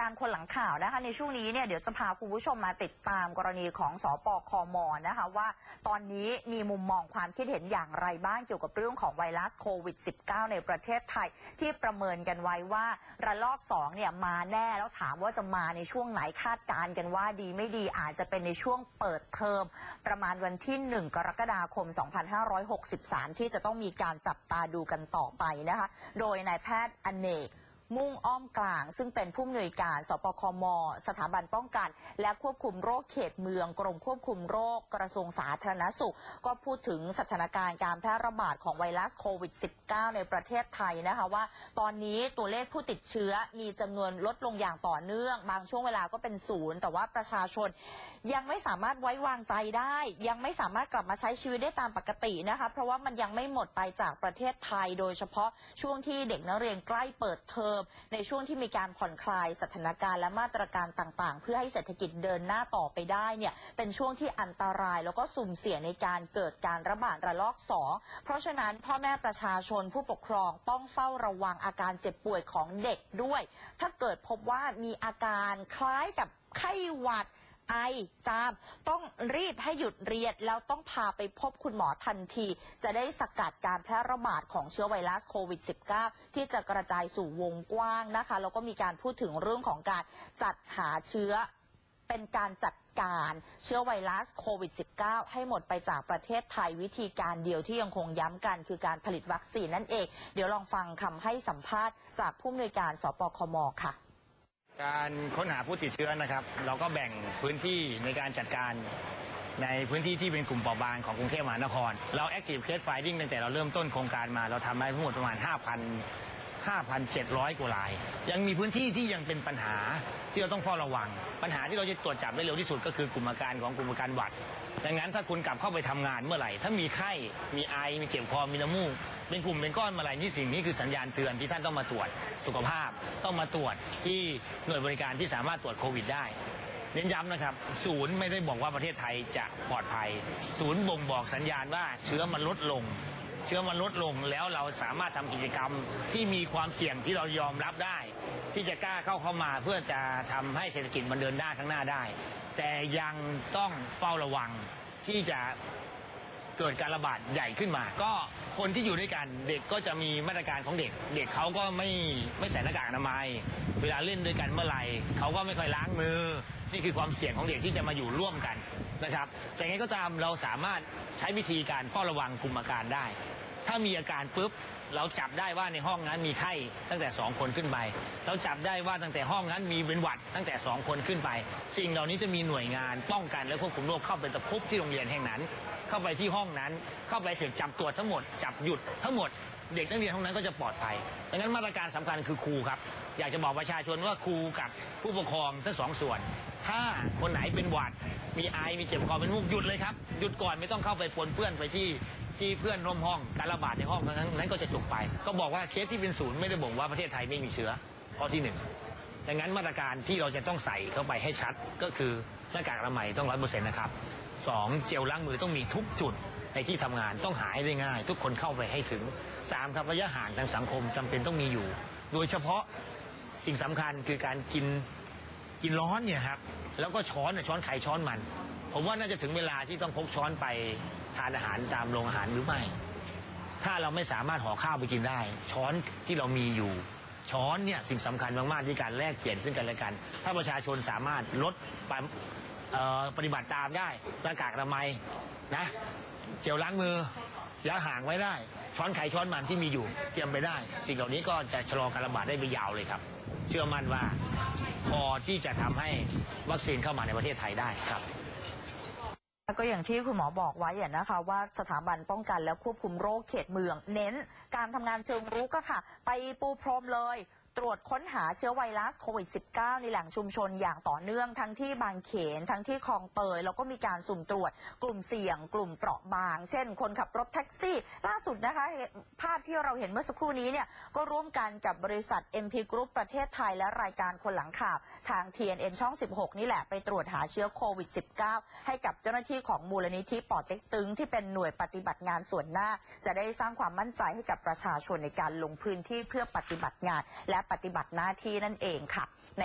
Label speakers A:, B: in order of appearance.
A: การคนหลังข่าวนะคะ ในช่วงนี้เนี่ยเดี๋ยวจะพาคุณผู้ชมมาติดตามกรณีของสอปคมนะคะว่าตอนนี้มีมุมมองความคิดเห็นอย่างไรบ้างเกี่ยวกับเรื่องของไวรัสโควิด -19 ในประเทศไทย ที่ประเมินกันไว้ว่าระลอก2เนี่ยมาแน่แล้วถามว่าจะมาในช่วงไหนคาดการณ์กันว่าดีไม่ดีอาจจะเป็นในช่วงเปิดเทอม ประมาณวันที่ 1 กรกฎาคม 2563 ที่จะต้องมีการจับตาดูกันต่อไปนะคะ โดยนายแพทย์อเนก มุ่งอ้อมกลาง ซึ่งเป็นผู้อำนวยการ สปคม สถาบันป้องกัน และควบคุมโรคเขตเมือง กรมควบคุมโรคกระทรวงสาธารณสุข ก็พูดถึงสถานการณ์การแพร่ระบาดของไวรัสโควิด -19 ในประเทศไทยนะคะว่า ตอนนี้ตัวเลขผู้ติดเชื้อมีจำนวนลดลงอย่างต่อเนื่อง บางช่วงเวลาก็เป็นศูนย์แต่ว่าประชาชน ยังไม่สามารถไว้วางใจได้ ยังไม่สามารถกลับมาใช้ชีวิตได้ตามปกตินะคะ เพราะว่ามันยังไม่หมดไปจากประเทศไทย โดยเฉพาะช่วงที่เด็กนักเรียนใกล้เปิดเทอมในช่วงที่มีการผ่อนคลายสถานการณ์และมาตรการต่างๆ เพื่อให้เศรษฐกิจเดินหน้าต่อไปได้เนี่ยเป็นช่วงที่อันตรายแล้วก็สุ่มเสี่ยงในการเกิดการระบาดระลอกสองเพราะฉะนั้นพ่อแม่ประชาชนผู้ปกครองต้องเฝ้าระวังอาการเจ็บป่วยของเด็กด้วย ถ้าเกิดพบว่ามีอาการคล้ายกับไข้หวัด ไอจาม ต้องรีบให้หยุดเรียน แล้วต้องพาไปพบคุณหมอทันที จะได้สกัดการแพร่ระบาดของเชื้อไวรัสโควิด -19 ที่จะกระจายสู่วงกว้างนะคะ แล้วก็มีการพูดถึงเรื่องของการจัดหาเชื้อเป็นการจัดการเชื้อไวรัสโควิด -19 ให้หมดไปจากประเทศไทยวิธีการเดียวที่ยังคงย้ำกัน คือการผลิตวัคซีนนั่นเอง เดี๋ยวลองฟังคำให้สัมภาษณ์จากผู้อำนวยการสปคมค่ะ
B: การค้นหาผู้ติดเชื้อนะครับ เราก็แบ่งพื้นที่ในการจัดการในพื้นที่ที่เป็นกลุ่มเปราะบางของกรุงเทพมหานคร เรา Active Case Finding ตั้งแต่เราเริ่มต้นโครงการมา เราทำมาทั้งหมดประมาณ 5,000 5,700 กว่าราย ยังมีพื้นที่ที่ยังเป็นปัญหาที่เราต้องเฝ้าระวัง ปัญหาที่เราจะตรวจจับได้เร็วที่สุดก็คือกลุ่มอาการของกลุ่มอาการหวัด ดังนั้นถ้าคุณกลับเข้าไปทำงานเมื่อไหร่ ถ้ามีไข้ มีไอ มีเจ็บคอ มีน้ำมูก เป็นกลุ่มเป็นก้อนมื่อไรนี่สิ่งนี้คือสัญญาณเตือนที่ท่านต้องมาตรวจสุขภาพ ต้องมาตรวจที่หน่วยบริการที่สามารถตรวจโควิดได้เน้นย้ำนะครับ ศูนย์ไม่ได้บอกว่าประเทศไทยจะปลอดภัย ศูนย์บ่งบอกสัญญาณว่าเชื้อมันลดลง เชื้อมันลดลงแล้วเราสามารถทำกิจกรรมที่มีความเสี่ยงที่เรายอมรับได้ ที่จะกล้าเข้าเข้ามาเพื่อจะทำให้เศรษฐกิจมันเดินหน้าข้างหน้าได้ แต่ยังต้องเฝ้าระวังที่จะเกิดการระบาดใหญ่ขึ้นมา ก็คนที่อยู่ด้วยกันเด็กก็จะมีมาตรการของเด็ก เด็กเขาก็ไม่ไม่ใส่หน้ากากอนามัย เวลาเล่นด้วยกันเมื่อไหร่เขาก็ไม่ค่อยล้างมือ นี่คือความเสี่ยงของเด็กที่จะมาอยู่ร่วมกัน นะครับ แต่ไงก็ตามเราสามารถใช้วิธีการเฝ้าระวังกลุ่มอาการได้ ถ้ามีอาการปุ๊บเราจับได้ว่าในห้องนั้นมีไข้ตั้งแต่ 2 คนขึ้นไป เราจับได้ว่าตั้งแต่ห้องนั้นมีเป็นหวัดตั้งแต่ 2 คนขึ้นไป สิ่งเหล่านี้จะมีหน่วยงานป้องกันและควบคุมโรคเข้าไปตะคุบที่โรงเรียนแห่งนั้น เข้าไปที่ห้องนั้น เข้าไปเสร็จจับตรวจทั้งหมด จับหยุดทั้งหมด เด็กนักเรียนห้องนั้นก็จะปลอดภัยดังนั้นมาตรการสำคัญคือครูครับ อยากจะบอกประชาชนว่าครูกับผู้ปกครองทั้งสองส่วน ถ้าคนไหนเป็นหวัด มีไอ มีเจ็บคอเป็นมูกหยุดเลยครับ หยุดก่อนไม่ต้องเข้าไปปนเปื้อนไปที่ที่เพื่อนร่วมห้องการระบาดในห้องนั้นนั้นก็จะจบไป ก็บอกว่าเคสที่เป็นศูนย์ไม่ได้บ่งว่าประเทศไทยไม่มีเชื้อข้อที่หนึ่งดังนั้นมาตรการที่เราจะต้องใส่เข้าไปให้ชัดก็คือหน้ากากอนามัยต้องร้อยเปอร์เซ็นต์นะครับ สองเจลล้างมือต้องมีทุกจุดในที่ทำงานต้องหาให้ได้ง่าย ทุกคนเข้าไปให้ถึงสามครับระยะห่างทางสังคมจำเป็นต้องมีอยู่ โดยเฉพาะสิ่งสำคัญคือการกินกินร้อนเนี่ยครับแล้วก็ช้อนน่ะช้อนไข่ช้อนมัน ผมว่าน่าจะถึงเวลาที่ต้องพกช้อนไปทานอาหารตามโรงอาหารหรือไม่ ถ้าเราไม่สามารถห่อข้าวไปกินได้ ช้อนที่เรามีอยู่ ช้อนเนี่ยสิ่งสำคัญมากๆที่การแลกเปลี่ยนซึ่งกันและกัน ถ้าประชาชนสามารถลดป เอ่อปฏิบัติตามได้หน้ากากอนามัยนะเจลล้างมือระยะห่างไว้ได้ ช้อนไข่ช้อนมันที่มีอยู่เตรียมไปได้ สิ่งเหล่านี้ก็จะชะลอการระบาดได้ไปยาวเลยครับ เชื่อมั่นว่าพอที่จะทำให้วัคซีนเข้ามาในประเทศไทยได้ครับ
A: ก็อย่างที่คุณหมอบอกไว้อะนะคะ ว่าสถาบันป้องกันและควบคุมโรคเขตเมือง เน้นการทำงานเชิงรุกอะค่ะ ไปปูพรมเลย ตรวจค้นหาเชื้อไวรัสโควิด -19 ในแหล่งชุมชนอย่างต่อเนื่องทั้งที่บางเขน ทั้งที่คลองเตย แล้วก็มีการสุ่มตรวจกลุ่มเสี่ยง กลุ่มเปราะบาง เช่น คนขับรถแท็กซี่ ล่าสุดนะคะภาพที่เราเห็นเมื่อสักครู่นี้เนี่ยก็ร่วมกันกับบริษัท MP Group ประเทศไทยและรายการคนหลังข่าวทาง TNN ช่อง 16 นี่แหละไปตรวจหาเชื้อโควิด -19 ให้กับเจ้าหน้าที่ของมูลนิธิปอเต็กตึงที่เป็นหน่วยปฏิบัติงานส่วนหน้า จะได้สร้างความมั่นใจให้กับประชาชนในการลงพื้นที่เพื่อปฏิบัติงานและและปฏิบัติหน้าที่นั่นเองค่ะใน